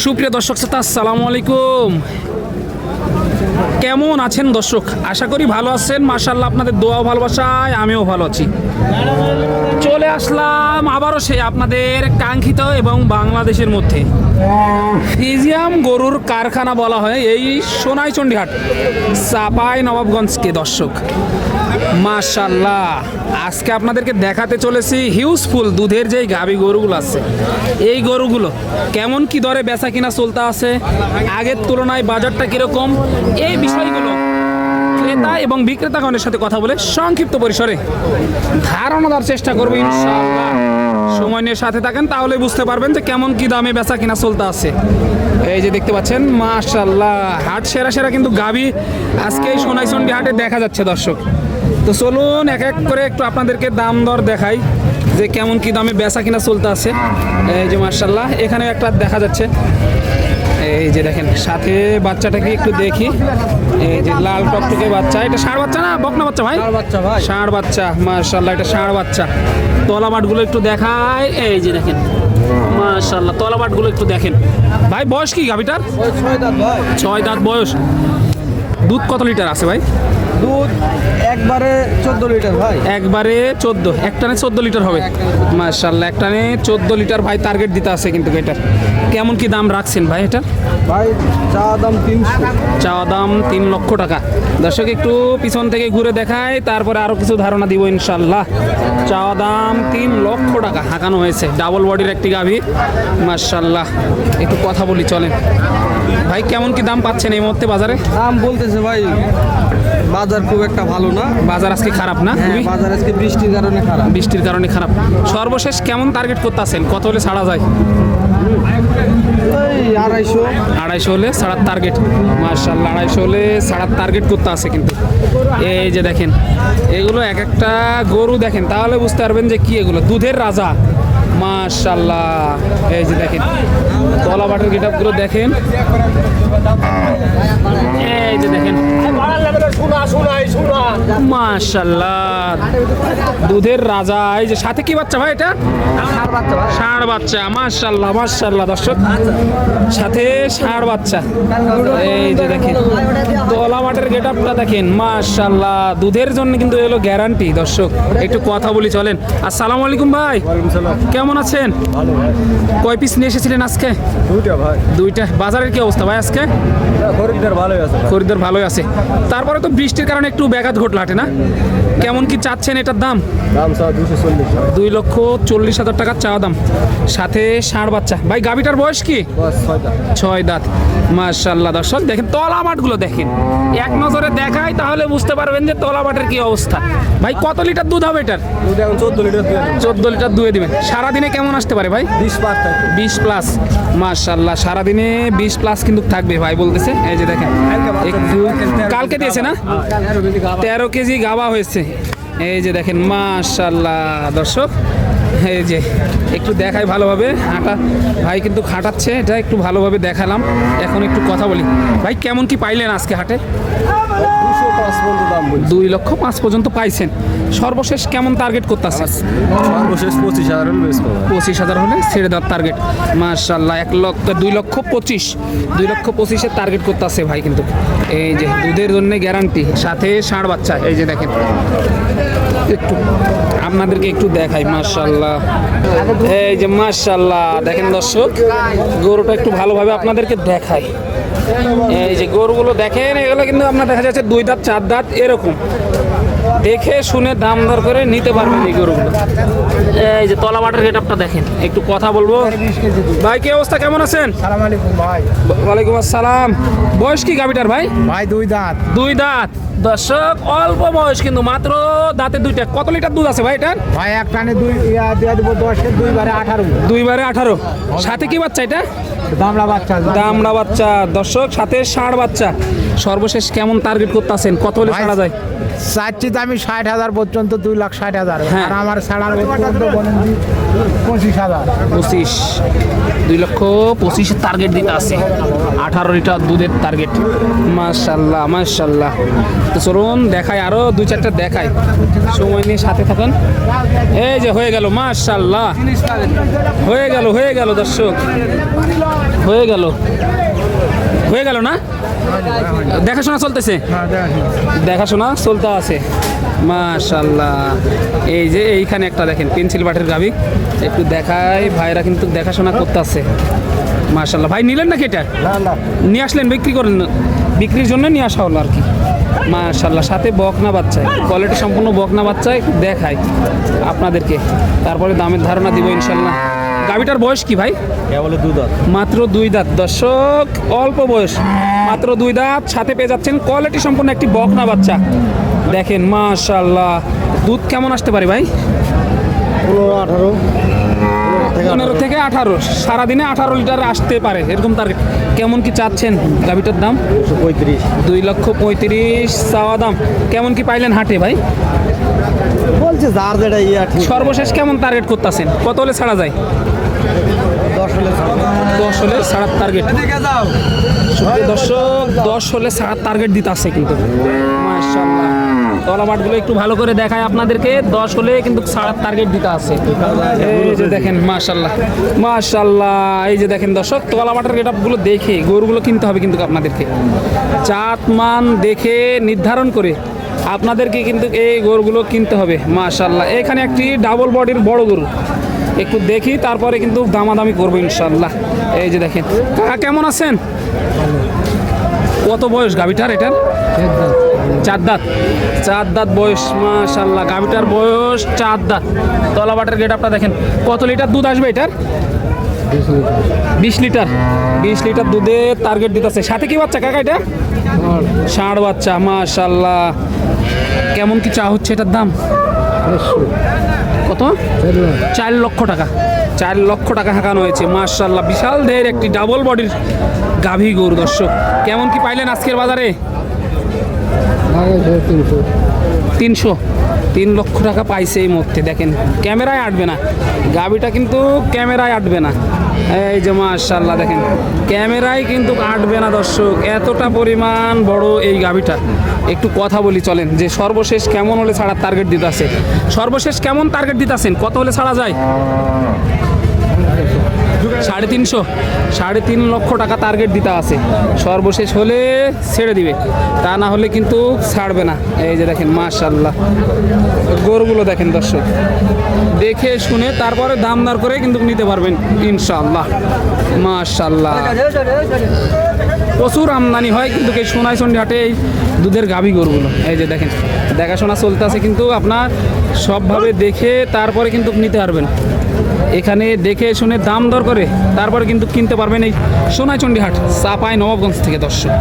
সুপ্রিয় দর্শক শ্রোতা, আসসালামু আলাইকুম। কেমন আছেন দর্শক? আশা করি ভালো আছেন। মাশাল্লাহ আপনাদের দোয়া ভালোবাসায় আমিও ভালো আছি। চলে আসলাম আবারও সে আপনাদের কাঙ্ক্ষিত এবং বাংলাদেশের মধ্যে। ফিজিয়াম গরুর কারখানা বলা হয় এই সোনাইচন্ডীহাট চাপাই নবাবগঞ্জকে দর্শক। মাশাল্লাহ আজকে আপনাদেরকে দেখাতে চলেছি হিউজফুল দুধের যেই গাভী গরুগুলো আছে। এই গরুগুলো কেমন কি দরে বেচা কিনা চলতে আছে, আগের তুলনায় বাজারটা কীরকম, এই বিষয়গুলো ক্রেতা এবং বিক্রেতাগণের সাথে কথা বলে সংক্ষিপ্ত পরিসরে ধারণা দেওয়ার চেষ্টা করব ইনশাআল্লাহ। সময় নিয়ে সাথে থাকেন তাহলে বুঝতে পারবেন যে কেমন কি দামে বেচা কিনা চলতে আছে। এই যে দেখতে পাচ্ছেন মাশাল্লাহ হাট সেরা সেরা কিন্তু গাবি আজকে এই সোনাইচন্ডি হাটে দেখা যাচ্ছে দর্শক। তো চলুন এক এক করে একটু আপনাদেরকে দাম দর দেখাই যে কেমন কি দামে বেচা কিনা চলতে আছে। এই যে মার্শাল্লাহ এখানে একটা দেখা যাচ্ছে। এই যে দেখেন সাথে বাচ্চাটাকে একটু দেখি। এই যে লাল টকটকে বাচ্চা এটা ষাঁড় বাচ্চা না? বকনা বাচ্চা ভাই? ষাঁড় বাচ্চা ভাই। ষাঁড় বাচ্চা মার্শাল্লাহ এটা ষাঁড় বাচ্চা। তলাবাটগুলো একটু দেখায় এই যে দেখেন। মাশাল্লাহ তলা মাঠগুলো একটু দেখেন। ভাই বয়স কি গাভিটার? ছয় দাঁত বয়স। দুধ কত লিটার আছে ভাই? দুধ একবারে চোদ্দ লিটার ভাই। একবারে চোদ্দ একটানে চোদ্দ লিটার হবে। মার্শাল্লাহ একটানে চোদ্দ লিটার ভাই টার্গেট দিতে আছে কিন্তু এটার। কেমন কি দাম রাখছেন ভাই এটা ভাই চা দাম তিনশো। চাওয়া দাম তিন লক্ষ টাকা। দর্শক একটু পিছন থেকে ঘুরে দেখায় তারপরে আরও কিছু ধারণা দিব ইনশাল্লাহ চাওয়া দাম তিন লক্ষ টাকা হাঁকানো হয়েছে ডাবল বডির একটি গাভী। মার্শাল্লাহ একটু কথা বলি চলেন। ভাই কেমন কি দাম পাচ্ছেন এই মুহূর্তে বাজারে? দাম বলতেছে ভাই বাজার খুব একটা ভালো না। বাজার আজকে খারাপ না? হ্যাঁ খুবই? বাজার আজকে বৃষ্টির কারণে খারাপ। বৃষ্টির কারণে খারাপ। সর্বশেষ কেমন টার্গেট করতেছেন? কত হলে ছাড়া যায়? আড়াইশো। আড়াইশো হলে ছাড়ার টার্গেট মার্শাল্লাহ আড়াইশো হলে ছাড়ার টার্গেট করতে আছে কিন্তু। এই যে দেখেন এগুলো এক একটা গরু দেখেন তাহলে বুঝতে পারবেন যে কি এগুলো? দুধের রাজা। মার্শাল্লাহ এই যে দেখেন তলা বাটের দেখেন। এই যে দেখেন মাশাল্লাহ। দুধের রাজা এই যে সাথে কি বাচ্চা ভাই এটা? ষাঁড় বাচ্চা মাশাল্লাহ মাশাল্লাহ দর্শক। সাথে ষাঁড় বাচ্চা। এই যে দেখেন তোলা মাঠের গেট আপটা দেখেন মাশাল্লাহ। দুধের জন্য কিন্তু এলো গ্যারান্টি দর্শক। একটু কথা বলি চলেন। আসসালামু আলাইকুম ভাই। কেমন আছেন? কয় পিস নিয়ে এসেছিলেন আজকে? দুইটা ভাই। দুইটা। বাজারের কি অবস্থা ভাই আজকে? খরিদ্দার ভালোই আছে খরিদ্দার ভালোই আছে। তারপরে তো বৃষ্টির কারণে একটু ব্যাঘাত ঘটলো হাটে না? কেমন কি চাচ্ছেন এটার দাম? দাম চা দুশো চল্লিশ। দুই লক্ষ চল্লিশ হাজার টাকার চাওয়া দাম। সাথে ষাঁড় বাচ্চা। ভাই গাভিটার বয়স কি? ছয় দাঁত। মার্শাল্লাহ দর্শক দেখেন তলা মাঠগুলো দেখেন। এক নজরে দেখাই তাহলে বুঝতে পারবেন যে তলা মাঠের কি অবস্থা। ভাই কত লিটার দুধ হবে এটার? চোদ্দ লিটার চোদ্দ লিটার দুয়ে দিবেন। সারাদিনে কেমন আসতে পারে ভাই? বিশ প্লাস বিশ প্লাস মার্শাল্লাহ সারাদিনে বিশ প্লাস কিন্তু থাকবে ভাই বলতেছে। এই যে দেখেন একটু কালকে দিয়েছে না? তেরো কেজি গাবা। হয়েছে। এই যে দেখেন মার্শাল্লাহ দর্শক। এই যে একটু দেখাই ভালোভাবে। হাঁটা ভাই কিন্তু খাটাচ্ছে এটা একটু ভালোভাবে দেখালাম। এখন একটু কথা বলি। ভাই কেমন কি পাইলেন আজকে হাটে? দুই লক্ষ পাঁচ পর্যন্ত পাইছেন। সর্বশেষ কেমন টার্গেট করতেছে? সর্বশেষ পঁচিশ হাজার হলে পঁচিশ হাজার হলে ছেড়ে দেওয়ার টার্গেট মার্শাল্লাহ এক লক্ষ দুই লক্ষ পঁচিশ। দুই লক্ষ পঁচিশের টার্গেট করতে আছে ভাই কিন্তু। এই যে দুধের জন্য গ্যারান্টি সাথে ষাঁড় বাচ্চা এই যে দেখেন। একটু আপনাদেরকে একটু দেখাই মার্শাল্লাহ এই যে মার্শাল্লাহ দেখেন দর্শক, গরুটা একটু ভালোভাবে আপনাদেরকে দেখাই। এই যে গরুগুলো দেখেন, এগুলো কিন্তু আপনার দেখা যাচ্ছে দুই দাঁত, চার দাঁত, এরকম। দেখে শুনে দাম দর করে নিতে পারবেন এই গরুগুলো। এই যে তলা বাটার গেটআপটা দেখেন। একটু কথা বলব। ভাই কি অবস্থা? কেমন আছেন? সালাম আলাইকুম ভাই। ওয়ালাইকুম আসসালাম। বয়স কি গাবিটার ভাই? ভাই দুই দাঁত। দুই দাঁত। দর্শক অল্প বয়স কিন্তু মাত্র দাঁতে দুইটা। কত লিটার দুধ আছে ভাই এটার? ভাই এক টানে দুই ইয়া দিয়ে দেবো দশকে দুইবারে আঠারো। দুইবারে আঠারো। সাথে কি বাচ্চা এটা? দামড়া বাচ্চা দামড়া বাচ্চা। দর্শক সাথে ষাঁড় বাচ্চা। সর্বশেষ কেমন টার্গেট করতে আছেন কত হলে ছাড়া যায়? চাচ্ছি তো আমি ষাট হাজার পর্যন্ত দুই লাখ ষাট হাজার। হ্যাঁ। আর আমার ছাড়ার পর্যন্ত পঁচিশ হাজার। পঁচিশ। দুই লক্ষ পঁচিশের টার্গেট দিতে আছে। আঠারো লিটার দুধের টার্গেট মাশাল্লাহ মাশাল্লাহ। তো চলুন দেখায় আরও দুই চারটা দেখায় সময় নিয়ে সাথে থাকুন। এই যে হয়ে গেল, মাশাল্লাহ। হয়ে গেল হয়ে গেল দর্শক। হয়ে গেল। হয়ে গেল না? দেখাশোনা চলতেছে? দেখাশোনা চলতে আছে। মাশাল্লাহ। এই যে এইখানে একটা দেখেন পেন্সিল বাটের গাবি একটু দেখাই ভাইরা কিন্তু দেখাশোনা করতে আছে মাশাল্লাহ। ভাই নিলেন নাকি এটা? নিয়ে আসলেন বিক্রি করেন? বিক্রির জন্য নিয়ে আসা হলো আর কি। মাশাল্লাহ সাথে বকনা বাচ্চায় কোয়ালিটি সম্পূর্ণ বকনা বাচ্চায় দেখায় আপনাদেরকে। তারপরে দামের ধারণা দিব ইনশাল্লাহ। গাবিটার বয়স কি ভাই? বলে দুধ মাত্র দুই দাঁত। দর্শক অল্প বয়স। মাত্র দুই দাঁত। সাথে পেয়ে যাচ্ছেন কোয়ালিটি সম্পূর্ণ একটি বকনা বাচ্চা। দেখেন মাশাল্লাহ দুধ কেমন আসতে পারে ভাই? পনেরো আঠারো। পনেরো থেকে আঠারো। সারাদিনে আঠারো লিটার আসতে পারে। এরকম টার্গেট কেমন কি চাচ্ছেন গাভিটার দাম? পঁয়ত্রিশ। দুই লক্ষ পঁয়ত্রিশ চাওয়া দাম। কেমন কি পাইলেন হাটে ভাই? বলছে যার যেটা ইয়া সর্বশেষ কেমন টার্গেট করতেছেন? কত হলে ছাড়া যায়? দশ হলে ছাড়ার টার্গেট দর্শক দশ হলে ছাড়ার টার্গেট দিতে আসছে কিন্তু। মাশাল্লাহ তলা একটু ভালো করে দেখায় আপনাদেরকে। দশ হলে কিন্তু ছাড়ার টার্গেট দিতে আছে এই যে দেখেন মাশাল্লাহ মাশাল্লাহ এই যে দেখেন দর্শক তলা মাঠের গেট আপগুলো দেখে গরুগুলো কিনতে হবে কিন্তু আপনাদেরকে। জাত মান দেখে নির্ধারণ করে আপনাদেরকে কিন্তু এই গরুগুলো কিনতে হবে মাশাল্লাহ এখানে একটি ডাবল বডির বড় গরু। একটু দেখি, তারপরে কিন্তু দামাদামি করব ইনশাল্লাহ। এই যে দেখেন, কাকা কেমন আছেন? কত বয়স গাভিটার এটার? চার দাঁত। চার দাঁত বয়স, মাশাল্লাহ, গাভিটার বয়স চার দাঁত। তলাবাটের গেট আপটা দেখেন, কত লিটার দুধ আসবে এটার? বিশ লিটার। বিশ লিটার দুধে টার্গেট দিতেছে। সাথে কি বাচ্চা কাকা এটা? ষাঁড় বাচ্চা, মাশাল্লাহ। কেমন কি চা হচ্ছে এটার দাম? কত? চার লক্ষ টাকা। চার লক্ষ টাকা হাঁকানো হয়েছে। মার্শাল্লাহ বিশাল দেহের একটি ডাবল বডির গাভী গরু, দর্শক। কেমন কি পাইলেন আজকের বাজারে? তিনশো। তিন লক্ষ টাকা পাইছে এই মধ্যে দেখেন, ক্যামেরায় আটবে না। গাভিটা কিন্তু ক্যামেরায় আটবে না। এই যে মাশাল্লাহ দেখেন ক্যামেরায় কিন্তু কাটবে না দর্শক, এতটা পরিমাণ বড় এই গাভিটা। একটু কথা বলি, চলেন, যে সর্বশেষ কেমন হলে ছাড়ার টার্গেট দিতে আছে? সর্বশেষ কেমন টার্গেট দিতে আছেন? কত হলে ছাড়া যায়? সাড়ে তিনশো, সাড়ে তিন লক্ষ টাকা টার্গেট দিতে আছে। সর্বশেষ হলে ছেড়ে দিবে। তা না হলে কিন্তু ছাড়বে না। এই যে দেখেন মাশাল্লাহ গরুগুলো দেখেন দর্শক। দেখে শুনে তারপরে দাম দর করে কিন্তু নিতে পারবেন ইনশাল্লাহ মাশাল্লাহ প্রচুর আমদানি হয় কিন্তু এই সোনাইচন্ডি হাটে এই দুধের গাভী গরুগুলো। এই যে দেখেন, দেখাশোনা চলতে আছে কিন্তু আপনার সবভাবে দেখে তারপরে কিন্তু নিতে পারবেন। এখানে দেখে শুনে দাম দর করে তারপরে কিন্তু কিনতে পারবেন এই সোনাইচন্ডি হাট নবাবগঞ্জ থেকে দর্শক।